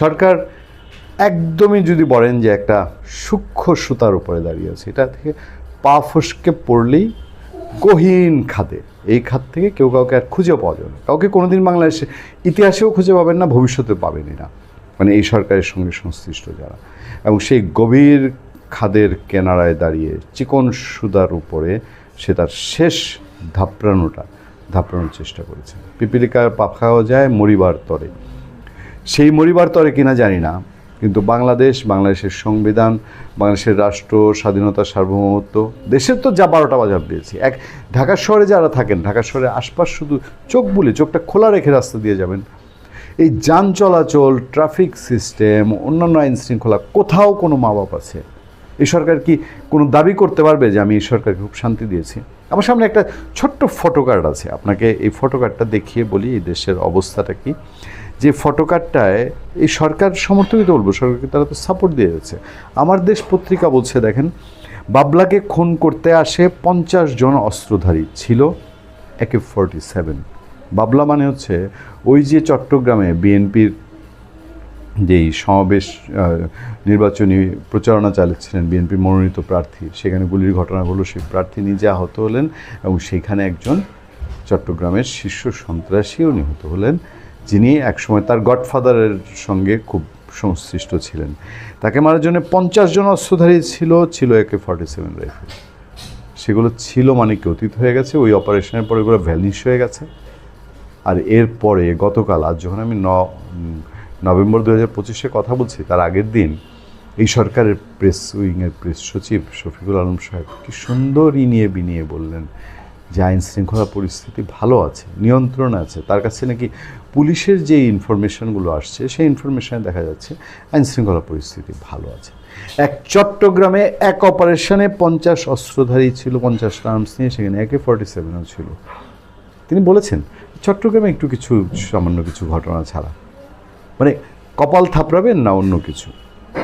সরকার একদমই যদি বলেন যে একটা সূক্ষ্ম সুতার উপরে দাঁড়িয়ে আছে, এটা থেকে পা ফসকে পড়লেই গহীন খাদে। এই খাত থেকে কেউ কাউকে আর খুঁজে পাওয়া যাবে না। কাউকে কোনোদিন বাংলাদেশে, ইতিহাসেও খুঁজে পাবেন না ভবিষ্যতে পাবেনই না। মানে এই সরকারের সঙ্গে সংশ্লিষ্ট যারা। এবং সেই গভীর খাদের কেনারায় দাঁড়িয়ে চিকন সুদার উপরে সে তার শেষ ধাপড়ানোটা, ধাপড়ানোর চেষ্টা করেছে। পিপিলিকার পাখাও যায়, মরিবার তরে। সেই মরিবার তরে কিনা জানি না। কিন্তু বাংলাদেশ, বাংলাদেশের সংবিধান, বাংলাদেশের রাষ্ট্র স্বাধীনতা সার্বভৌমত্ব, দেশের তো যা বারোটা বাজার দিয়েছি এক ঢাকা শহরে যারা থাকেন ঢাকা শহরের আশপাশ শুধু চোখ বুলে চোখটা খোলা রেখে রাস্তা দিয়ে যাবেন। এই যান চলাচল, ট্রাফিক সিস্টেম, অন্যান্য আইন শৃঙ্খলা, কোথাও কোনো মা বাপ আছে? এই সরকার কি কোনো দাবি করতে পারবে যে আমি এই সরকারকে খুব শান্তি দিয়েছি? আমার সামনে একটা ছোট্ট ফটো কার্ড আছে। আপনাকে এই ফটো কার্ডটা দেখিয়ে বলি, এই দেশের অবস্থাটা কি? যে ফটো কার্ডটায় এই সরকার সমর্থকিত বলব, সরকারকে তারা তো সাপোর্ট দিয়ে যাচ্ছে। আমার দেশ পত্রিকা বলছে, দেখেন, বাবলাকে খুন করতে আসে পঞ্চাশ জন অস্ত্রধারী, ছিল একে ফর্টি সেভেন বাবলা মানে হচ্ছে ওই যে চট্টগ্রামে বিএনপির যেই সমাবেশ নির্বাচনী প্রচারণা চালাচ্ছিলেন বিএনপি মনোনীত প্রার্থী, সেখানে গুলির ঘটনা হলো, সেই প্রার্থী নিজে আহত হলেন এবং সেখানে একজন চট্টগ্রামের শীর্ষ সন্ত্রাসীও নিহত হলেন। যিনি একসময় তার গডফাদারের সঙ্গে খুব সংশ্লিষ্ট ছিলেন। তাকে মারার জন্য পঞ্চাশ জন অস্ত্রধারী ছিল ছিল একে ফর্টি সেভেন রাইফেল সেগুলো ছিল মানে কি অতীত হয়ে গেছে, ওই অপারেশনের পরে ওগুলো ভ্যানিশ হয়ে গেছে। আর এরপরে গতকাল, আজ যখন আমি ন নভেম্বর দু হাজার পঁচিশে কথা বলছি, তার আগের দিন এই সরকারের প্রেস উইংয়ের প্রেস সচিব শফিকুল আলম সাহেব কি সুন্দর ইনিয়ে বিনিয়ে বললেন যে আইন শৃঙ্খলা পরিস্থিতি ভালো আছে, নিয়ন্ত্রণ আছে। তার কাছে নাকি পুলিশের যে ইনফরমেশনগুলো আসছে, সেই ইনফরমেশনে দেখা যাচ্ছে আইন শৃঙ্খলা পরিস্থিতি ভালো আছে। এক চট্টগ্রামে এক অপারেশনে পঞ্চাশ অস্ত্রধারী ছিল, পঞ্চাশ আর্মস নিয়ে, সেখানে একে ফর্টি সেভেনও ছিল। তিনি বলেছেন, চট্টগ্রামে একটু কিছু সামান্য কিছু ঘটনা ছাড়া। মানে কপাল থাপড়াবেন না অন্য কিছু?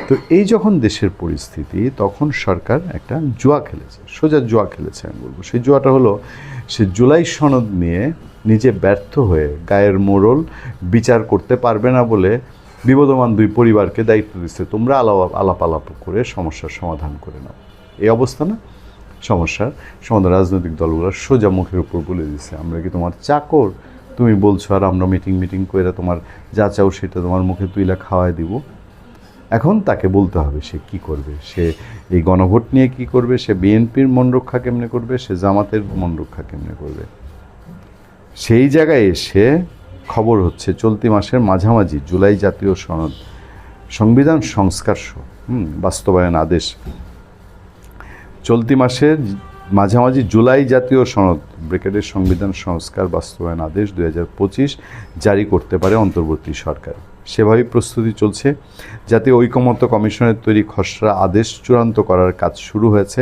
তো এই যখন দেশের পরিস্থিতি, তখন সরকার একটা জুয়া খেলেছে, সোজা জুয়া খেলেছে, আমি বলব। সেই জুয়াটা হলো, সে জুলাই সনদ নিয়ে নিজে ব্যর্থ হয়ে গায়ের মোড়ল বিচার করতে পারবে না বলে বিবদমান দুই পরিবারকে দায়িত্ব দিচ্ছে। তোমরা আলাপ আলাপ আলাপ করে সমস্যার সমাধান করে নাও। এই অবস্থা না? সমস্যার সমাধান। রাজনৈতিক দলগুলো সোজা মুখের উপর বলে দিচ্ছে, আমরা কি তোমার চাকর? তুমি বলছো আর আমরা মিটিং মিটিং করে তোমার যা চাও সেটা তোমার মুখে তুইলা খাওয়াই দিব। এখন তাকে বলতে হবে, সে কি করবে? সে এই গণভোট নিয়ে কি করবে? সে বিএনপির মন রক্ষা কেমনে করবে? সে জামাতের মন রক্ষা কেমনে করবে? সেই জায়গায় এসে খবর হচ্ছে, চলতি মাসের মাঝামাঝি জুলাই জাতীয় সনদ সংবিধান সংস্কার বাস্তবায়ন আদেশ। চলতি মাসের মাঝামাঝি জুলাই জাতীয় সনদ ব্রিগেডের সংবিধান সংস্কার বাস্তবায়ন আদেশ দু হাজার পঁচিশ জারি করতে পারে অন্তর্বর্তী সরকার। সেভাবেই প্রস্তুতি চলছে। জাতীয় ঐকমত্য কমিশনের তৈরি খসড়া আদেশ চূড়ান্ত করার কাজ শুরু হয়েছে।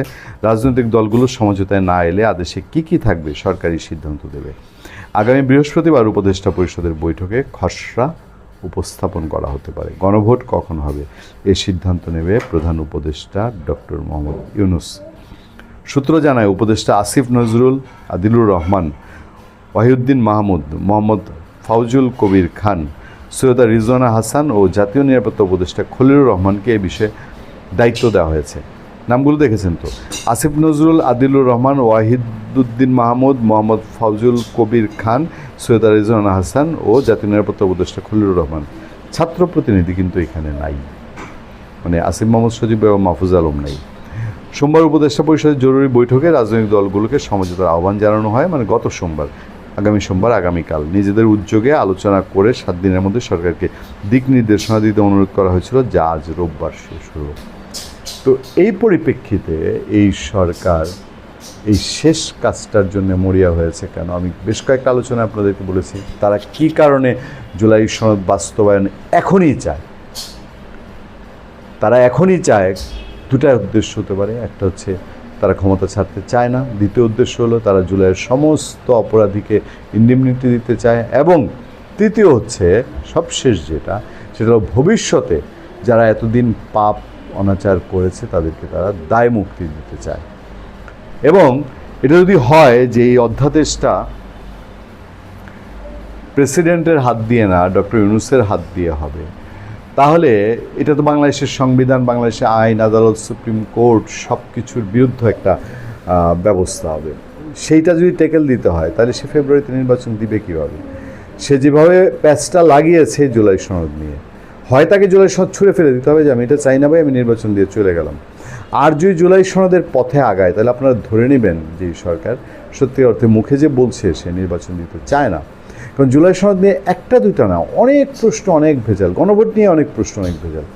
রাজনৈতিক দলগুলো সমঝোতায় না এলে আদেশে কি কি থাকবে সরকারি সিদ্ধান্ত দেবে। আগামী বৃহস্পতিবার উপদেষ্টা পরিষদের বৈঠকে খসড়া উপস্থাপন করা হতে পারে। গণভোট কখন হবে? এই সিদ্ধান্ত নেবে প্রধান উপদেষ্টা ডক্টর মোহাম্মদ ইউনুস। সূত্র জানায়, উপদেষ্টা আসিফ নজরুল আদিলুর রহমান, ওয়াহিউদ্দিন মাহমুদ, মোহাম্মদ ফাউজুল কবির খান, সৈয়দা রিজওয়ানা হাসান ও জাতীয় নিরাপত্তা উপদেষ্টা খলিলুর রহমানকে এ বিষয়ে দায়িত্ব দেওয়া হয়েছে। নামগুলো দেখেছেন তো। আসিফ নজরুল, আদিলুর রহমান, ওয়াহিদুদ্দিন মাহমুদ, মোহাম্মদ ফাউজুল কবির খান, সৈয়দা রিজওয়ানা হাসান ও জাতীয় নিরাপত্তা উপদেষ্টা খলিলুর রহমান। ছাত্র প্রতিনিধি কিন্তু এখানে নাই। মানে আসিফ মোহাম্মদ সজিব এবং মাহফুজ আলম নাই। সোমবার উপদেষ্টা পরিষদের জরুরি বৈঠকে রাজনৈতিক দলগুলোকে সমঝোতার আহ্বান জানানো হয় মানে গত সোমবার, আগামী সোমবার, আগামীকাল। নিজেদের উদ্যোগে আলোচনা করে সাত দিনের মধ্যে সরকারকে দিক নির্দেশনা দিতে অনুরোধ করা হয়েছিল, যা আজ রোববার শেষ হলো তো এই পরিপ্রেক্ষিতে এই সরকার এই শেষ কাজটার জন্য মরিয়া হয়েছে কেন? আমি বেশ কয়েকটা আলোচনা আপনাদেরকে বলেছি। তারা কি কারণে জুলাই সনদ বাস্তবায়ন এখনই চায়? তারা এখনই চায়, দুটা উদ্দেশ্য হতে পারে। একটা হচ্ছে তারা ক্ষমতা ছাড়তে চায় না। দ্বিতীয় উদ্দেশ্য হলো তারা জুলাইয়ের সমস্ত অপরাধীকে ইন্ডিমনিটি দিতে চায়। এবং তৃতীয় হচ্ছে, সবশেষ যেটা, সেটা হলো ভবিষ্যতে যারা এতদিন পাপ অনাচার করেছে, তাদেরকে তারা দায় মুক্তি দিতে চায়। এবং এটা যদি হয় যে এই অধ্যাদেশটা প্রেসিডেন্টের হাত দিয়ে না, ডক্টর ইউনুসের হাত দিয়ে হবে, তাহলে এটা তো বাংলাদেশের সংবিধান, বাংলাদেশের আইন, আদালত, সুপ্রিম কোর্ট সব কিছুর বিরুদ্ধে একটা ব্যবস্থা হবে। সেইটা যদি টেকেল দিতে হয়, তাহলে সে ফেব্রুয়ারিতে নির্বাচন দিবে কীভাবে? সে যেভাবে প্যাচটা লাগিয়েছে জুলাই সনদ নিয়ে হয় তাকে জুলাই সনদ ছুঁড়ে ফেলে দিতে হবে যে আমি এটা চাই না ভাই, আমি নির্বাচন দিয়ে চলে গেলাম। আর যদি জুলাই সনদের পথে আগায়, তাহলে আপনারা ধরে নেবেন যে সরকার সত্যি অর্থে মুখে যে বলছে সে নির্বাচন দিতে চায় না। কারণ জুলাই সনদ নিয়ে একটা দুইটা না, অনেক প্রশ্ন অনেক ভেজাল, গণভোট নিয়ে অনেক প্রশ্ন অনেক ভেজাল।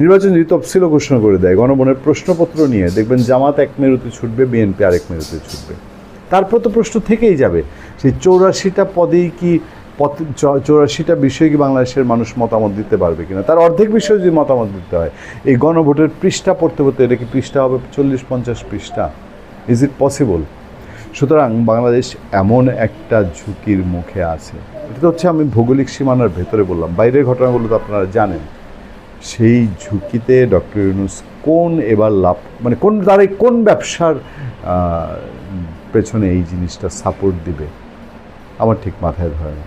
নির্বাচন যদি তফসিল ঘোষণা করে দেয়, গণভোটের প্রশ্নপত্র নিয়ে দেখবেন জামাত এক মেরুতে ছুটবে, বিএনপি আরেক মেরুতে ছুটবে। তারপর তো প্রশ্ন থেকেই যাবে, সেই চৌরাশিটা পদেই কি চৌরাশিটা বিষয়ে কি বাংলাদেশের মানুষ মতামত দিতে পারবে কিনা? তার অর্ধেক বিষয়ে যদি মতামত দিতে হয়, এই গণভোটের পৃষ্ঠা পড়তে পড়তে এটা কি পৃষ্ঠা হবে? চল্লিশ পঞ্চাশ পৃষ্ঠা। ইজ ইট পসিবল সুতরাং বাংলাদেশ এমন একটা ঝুঁকির মুখে আছে। এটা তো হচ্ছে আমি ভৌগোলিক সীমানার ভেতরে বললাম। বাইরের ঘটনাগুলো তো আপনারা জানেন। সেই ঝুঁকিতে ডক্টর ইউনুস কোন এবার লাভ মানে কোন, তার কোন ব্যবসার পেছনে এই জিনিসটা সাপোর্ট দিবে? আমার ঠিক মাথায় ধরে না।